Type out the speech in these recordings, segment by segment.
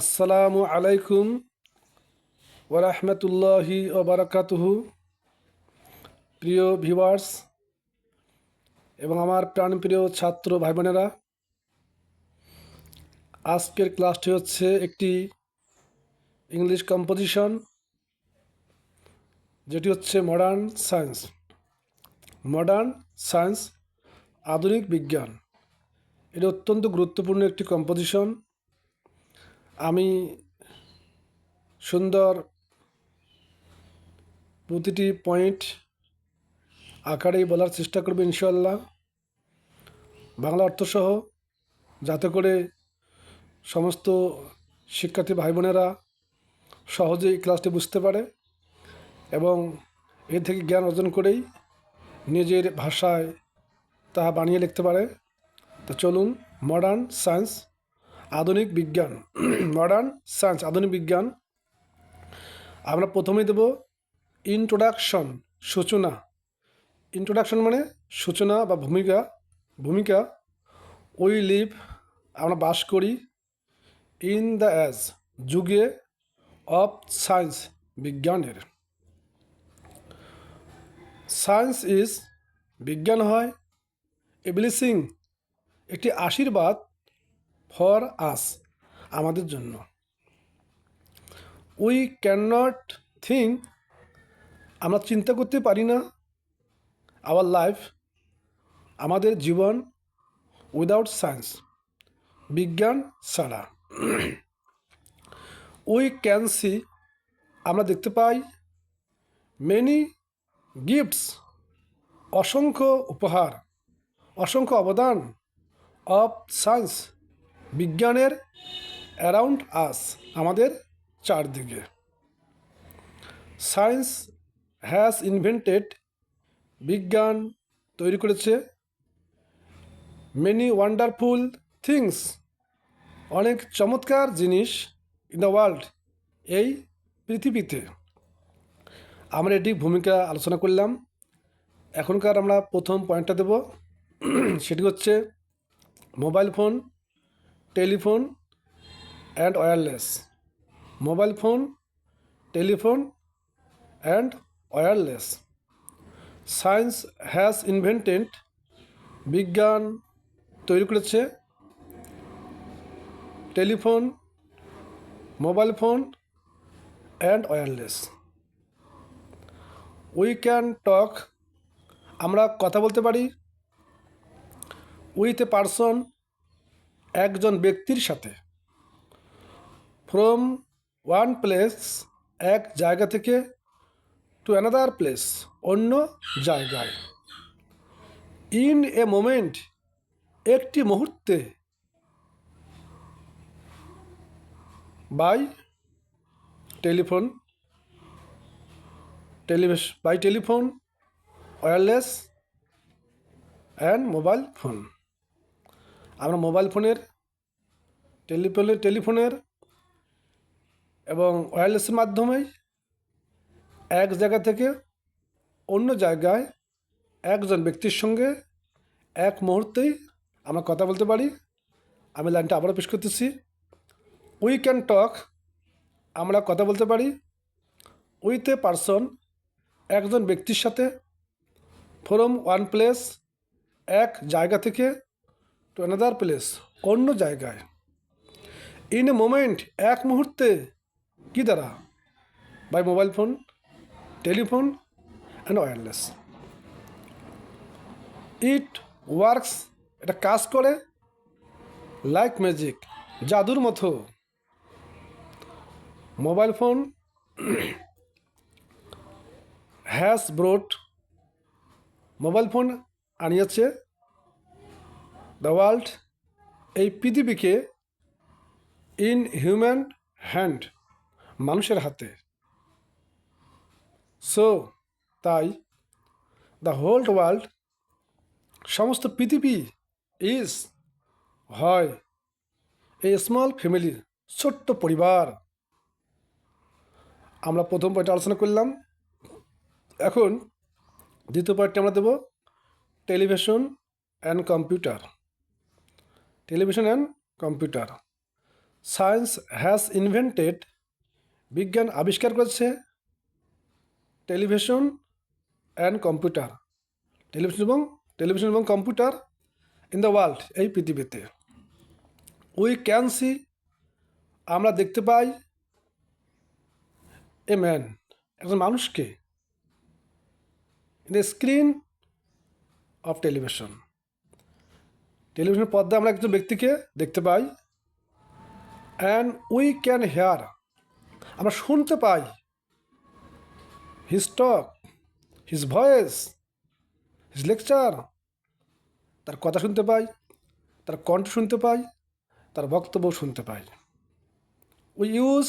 আসসালামু আলাইকুম ওরহমতুল্লাহি ওবরাকাতুহু প্রিয় ভিউয়ার্স এবং আমার প্রাণপ্রিয় ছাত্র ভাই বোনেরা আজকের ক্লাসটি হচ্ছে একটি ইংলিশ কম্পোজিশন, যেটি হচ্ছে মডার্ন সায়েন্স মডার্ন সায়েন্স আধুনিক বিজ্ঞান। এটি অত্যন্ত গুরুত্বপূর্ণ একটি কম্পোজিশন। আমি সুন্দর প্রতিটি পয়েন্ট আকারেই বলার চেষ্টা করবে ইনশাল্লাহ বাংলা অর্থসহ যাতে করে সমস্ত শিক্ষার্থী ভাই বোনেরা সহজেই ক্লাসটি বুঝতে পারে এবং এর থেকে জ্ঞান অর্জন করেই নিজের ভাষায় তা বানিয়ে লিখতে পারে। তো চলুন মডার্ন সায়েন্স আধুনিক বিজ্ঞান মডার্ন সায়েন্স আধুনিক বিজ্ঞান। আমরা প্রথমেই দেব ইন্ট্রোডাকশন সূচনা। ইন্ট্রোডাকশন মানে সূচনা বা ভূমিকা ভূমিকা। উই লিভ আমরা বাস করি ইন দ্য অ্যাজ যুগে অফ সায়েন্স বিজ্ঞানের। সায়েন্স ইজ বিজ্ঞান হয় এ ব্লেসিং একটি আশীর্বাদ ফর আস, আমাদের জন্য। উই ক্যান নট থিঙ্ক আমরা চিন্তা করতে পারি না, আওয়ার লাইফ, আমাদের জীবন উইদাউট সায়েন্স, বিজ্ঞান ছাড়া। উই ক্যান সি, আমরা দেখতে পাই মেনি গিফটস, অসংখ্য উপহার, অসংখ্য অবদান অফ সায়েন্স। বিজ্ঞানের অ্যারাউন্ড আস আমাদের চারদিকে। সায়েন্স হ্যাজ ইনভেন্টেড বিজ্ঞান তৈরি করেছে মেনি ওয়ান্ডারফুল থিংস। অনেক চমৎকার জিনিস ইন দ্য ওয়ার্ল্ড এই পৃথিবীতে। আমরা এটি ভূমিকা আলোচনা করলাম। এখনকার আমরা প্রথম পয়েন্টটা দেব। সেটি হচ্ছে mobile phone telephone and wireless. Mobile phone, telephone and wireless. Science has invented, বিজ্ঞান তৈরি করেছে, telephone, mobile phone and wireless. We can talk, আমরা কথা বলতে পারি। উইথ এ পারসন একজন ব্যক্তির সাথে। ফ্রম ওয়ান প্লেস এক জায়গা থেকে টু অ্যানাদার প্লেস অন্য জায়গায়। ইন এ মোমেন্ট একটি মুহূর্তে by telephone television by telephone wireless and mobile phone আমরা মোবাইল ফোনের, টেলিফোনের টেলিফোনের এবং ওয়্যারলেসের মাধ্যমেই এক জায়গা থেকে অন্য জায়গায় একজন ব্যক্তির সঙ্গে এক মুহূর্তেই আমরা কথা বলতে পারি। আমি লাইনটা আবারও পেশ করতেছি। উই ক্যান টক আমরা কথা বলতে পারি। উইথ এ পারসন একজন ব্যক্তির সাথে ফ্রম ওয়ান প্লেস এক জায়গা থেকে টু অ্যানাদার প্লেস অন্য জায়গায়। ইন এ মোমেন্ট এক মুহূর্তে, কি দ্বারা? By mobile phone telephone and wireless it works এটা কাজ করে লাইক ম্যাজিক জাদুর মতো। Mobile phone has brought mobile phone আনিয়েছে। The world, এই পৃথিবীকে ইন হিউম্যান হ্যান্ড, মানুষের হাতে। সো, তাই, দ্য হোল ওয়ার্ল্ড, সমস্ত পৃথিবী ইজ, হয় এই স্মল ফ্যামিলি, ছোট্ট পরিবার। আমরা প্রথম পয়েন্টে আলোচনা করলাম। এখন, দ্বিতীয় পয়েন্টে আমরা দেব television and computer. Television and computer. Science has invented, বিজ্ঞান আবিষ্কার করেছে, টেলিভিশন অ্যান্ড কম্পিউটার। টেলিভিশন এবং টেলিভিশন এবং কম্পিউটার ইন দ্য ওয়ার্ল্ড, এই পৃথিবীতে। উই ক্যান সি, আমরা দেখতে পাই এ ম্যান, একজন মানুষকে, in the screen of television. টেলিভিশনের পর্দায় আমরা একজন ব্যক্তিকে দেখতে পাই অ্যান্ড উই ক্যান হেয়ার আমরা শুনতে পাই। His talk his voice his lecture তার কথা শুনতে পাই, তার কণ্ঠ শুনতে পাই, তার বক্তব্য শুনতে পাই। উই ইউজ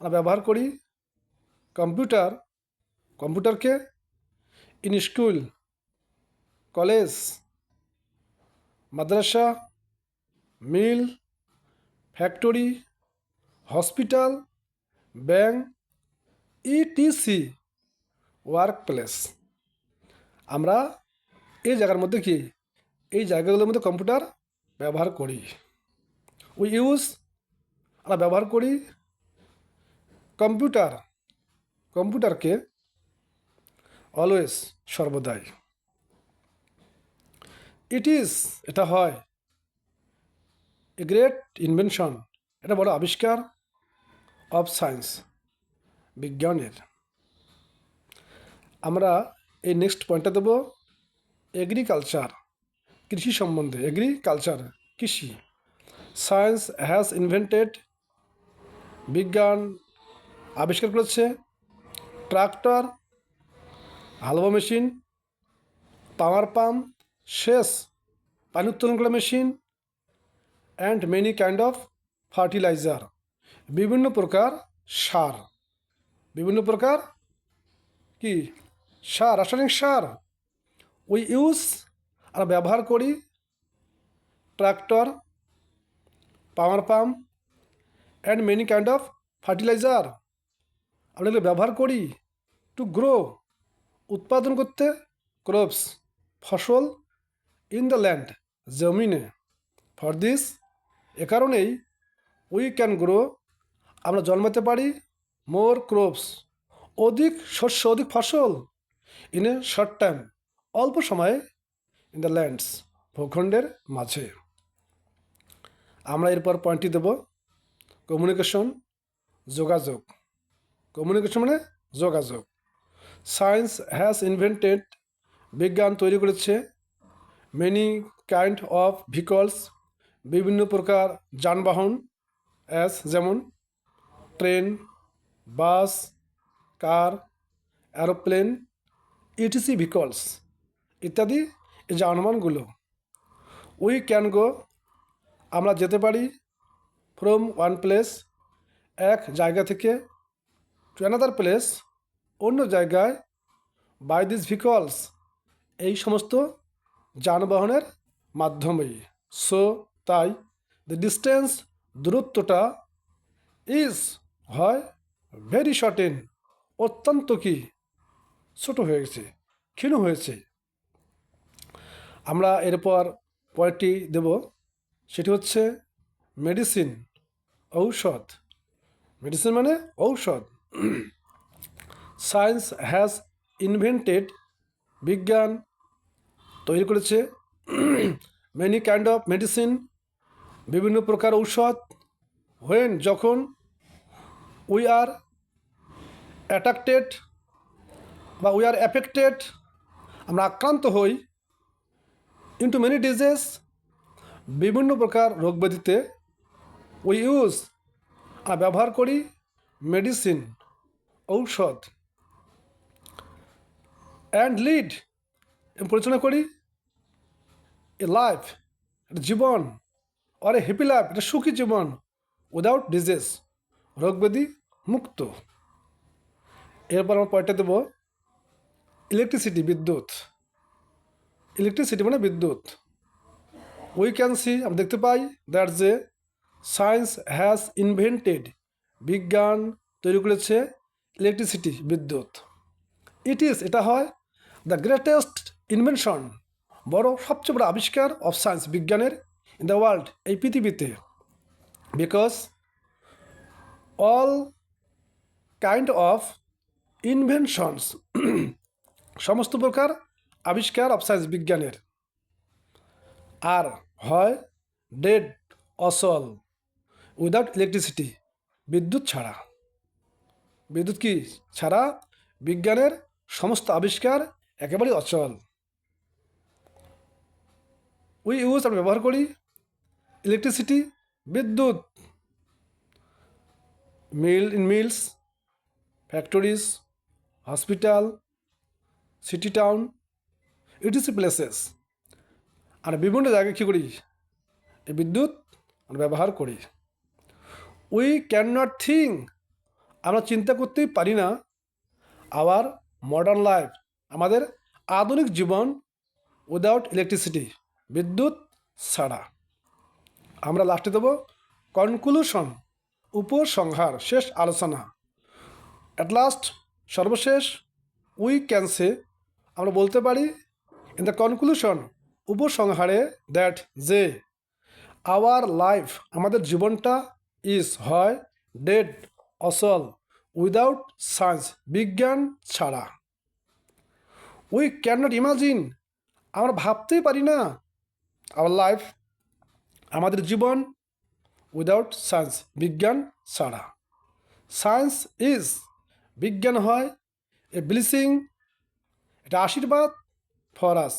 আমরা ব্যবহার করি কম্পিউটার, কম্পিউটারকে in school college Madrasa, mill, factory, hospital, bank, etc work place আমরা এই জায়গার মধ্যে কি? এই জায়গাগুলোর মধ্যে কম্পিউটার ব্যবহার করি। উই ইউজ আমরা ব্যবহার করি কম্পিউটার। কম্পিউটারকে অলওয়েজ সর্বদাই ইট ইজ এটা হয়। এ গ্রেট ইনভেনশন এটা বড় আবিষ্কার অফ সায়েন্স বিজ্ঞানের। আমরা এই নেক্সট পয়েন্টটা দেবো এগ্রিকালচার কৃষি সম্বন্ধে। এগ্রিকালচার কৃষি। সায়েন্স হ্যাজ ইনভেন্টেড বিজ্ঞান আবিষ্কার করেছে ট্রাক্টর হালবা মেশিন পাওয়ার পাম্প সেচ পানি উত্তোলন করা machine and many kind of fertiliser বিভিন্ন প্রকার সার। বিভিন্ন প্রকার কি? সার, রাসায়নিক সার। উই ইউজ আমরা ব্যবহার করি tractor power pump and many kind of fertiliser আমরা এগুলো ব্যবহার করি টু গ্রো উৎপাদন করতে ক্রপস ফসল ইন দ্য ল্যান্ড, জমিনে। ফর দিস, এ কারণেই উই ক্যান গ্রো। আমরা জন্মাতে পারি মোর ক্রপস, অধিক শস্য, অধিক ফসল ইন এ শর্ট টাইম, অল্প সময়ে ইন দ্য ল্যান্ডস, ভূখণ্ডের মাঝে। আমরা এরপর পয়েন্টটি দেব, কমিউনিকেশন, যোগাযোগ। কমিউনিকেশন মানে যোগাযোগ। সায়েন্স হ্যাজ ইনভেন্টেড, বিজ্ঞান তৈরি করেছে মেনি কাইন্ড অফ ভিকলস বিভিন্ন প্রকার যানবাহন অ্যাস যেমন train bus car aeroplane etc vehicles ইত্যাদি এই যানবাহনগুলো। উই ক্যান গো আমরা যেতে পারি ফ্রম ওয়ান প্লেস এক জায়গা থেকে টু অ্যানাদার প্লেস অন্য জায়গায় বাই দিস ভিকলস এই সমস্ত যানবাহনের মাধ্যমেই। সো তাই দ্য ডিস্টেন্স দূরত্বটা ইজ হয় ভেরি শর্টেন অত্যন্ত কি? ছোট হয়ে গেছে ক্ষীণ হয়েছে। আমরা এরপর পয়েন্টটি দেব, সেটি হচ্ছে মেডিসিন ঔষধ। মেডিসিন মানে ঔষধ। সায়েন্স হ্যাজ ইনভেন্টেড বিজ্ঞান তৈরি করেছে। মেনি কাইন্ড অফ মেডিসিন বিভিন্ন প্রকার ঔষধ। হোয়েন যখন উই আর অ্যাট্রাক্টেড বা উই আর অ্যাফেক্টেড আমরা আক্রান্ত হই ইন্টু মেনি ডিজিজ বিভিন্ন প্রকার রোগ ব্যাধিতে উই ইউজ আর ব্যবহার করি মেডিসিন ঔষধ। অ্যান্ড লিড পরিচালনা করি। এ লাইফ একটা জীবন, আর এ হ্যাপি লাইফ এটা সুখী জীবন উইদাউট ডিজিজ রোগ ব্যাধি মুক্ত। এরপর আমরা পয়েন্টটা দেবো ইলেকট্রিসিটি বিদ্যুৎ। ইলেকট্রিসিটি মানে বিদ্যুৎ। উই ক্যান সি আমরা দেখতে পাই দ্যাট যে সায়েন্স হ্যাজ ইনভেন্টেড বিজ্ঞান তৈরি করেছে ইলেকট্রিসিটি বিদ্যুৎ। ইট ইজ এটা হয় দ্য গ্রেটেস্ট ইনভেনশন বড়, সবচেয়ে বড় আবিষ্কার অফ সায়েন্স বিজ্ঞানের ইন দ্য ওয়ার্ল্ড এই পৃথিবীতে। Because all kind of inventions সমস্ত প্রকার আবিষ্কার অফ সায়েন্স বিজ্ঞানের। আর হয় ডেড অসল উইদাউট ইলেকট্রিসিটি বিদ্যুৎ ছাড়া। বিদ্যুৎ কি ছাড়া? বিজ্ঞানের সমস্ত আবিষ্কার একেবারেই অচল। উই ইউজ আমরা ব্যবহার করি। ইলেকট্রিসিটি বিদ্যুৎ। Mill in mills factories hospital city town etc places আর বিভিন্ন জায়গায় কী করি? এই বিদ্যুৎ আমরা ব্যবহার করি। উই ক্যান নট থিঙ্ক আমরা চিন্তা করতেই পারি না। আওয়ার মডার্ন লাইফ আমাদের আধুনিক জীবন উইদাউট ইলেকট্রিসিটি বিদ্যুৎ ছাড়া। আমরা লাস্টে দেবো, কনক্লুশন, উপসংহার, শেষ আলোচনা। অ্যাট লাস্ট সর্বশেষ উই ক্যান সে আমরা বলতে পারি ইন দ্য কনক্লুশন উপসংহারে দ্যাট যে আওয়ার লাইফ আমাদের জীবনটা ইজ হয় ডেড অসল উইদাউট সায়েন্স বিজ্ঞান ছাড়া। উই ক্যান নট ইমাজিন আমরা ভাবতেই পারি না আওয়ার লাইফ আমাদের জীবন উইদাউট সায়েন্স বিজ্ঞান ছাড়া। সায়েন্স ইজ বিজ্ঞান হয় এ ব্লিসিং এটা আশীর্বাদ ফর আস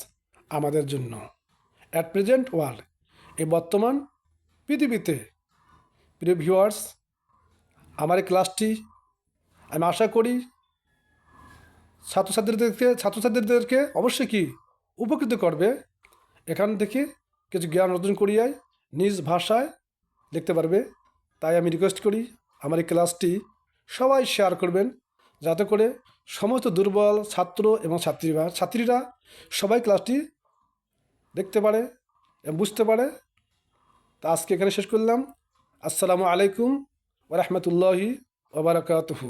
আমাদের জন্য। অ্যাট প্রেজেন্ট ওয়ার্ল্ড এই বর্তমান পৃথিবীতে, প্রিয় ভিউয়ার্স আমার এই ক্লাসটি আমি আশা করি ছাত্রছাত্রীদেরকে ছাত্রছাত্রীদেরকে অবশ্যই কি উপকৃত করবে, এখান থেকে কিছু জ্ঞান অর্জন করিয়াই নিজ ভাষায় লিখতে পারবে। তাই আমি রিকোয়েস্ট করি, আমার এই ক্লাসটি সবাই শেয়ার করবেন, যাতে করে সমস্ত দুর্বল ছাত্র এবং ছাত্রীরা ছাত্রীরা সবাই ক্লাসটি দেখতে পারে এবং বুঝতে পারে। তা আজকে এখানে শেষ করলাম। আসসালামু আলাইকুম ওরহমতুল্লাহি ওবরাকাতহু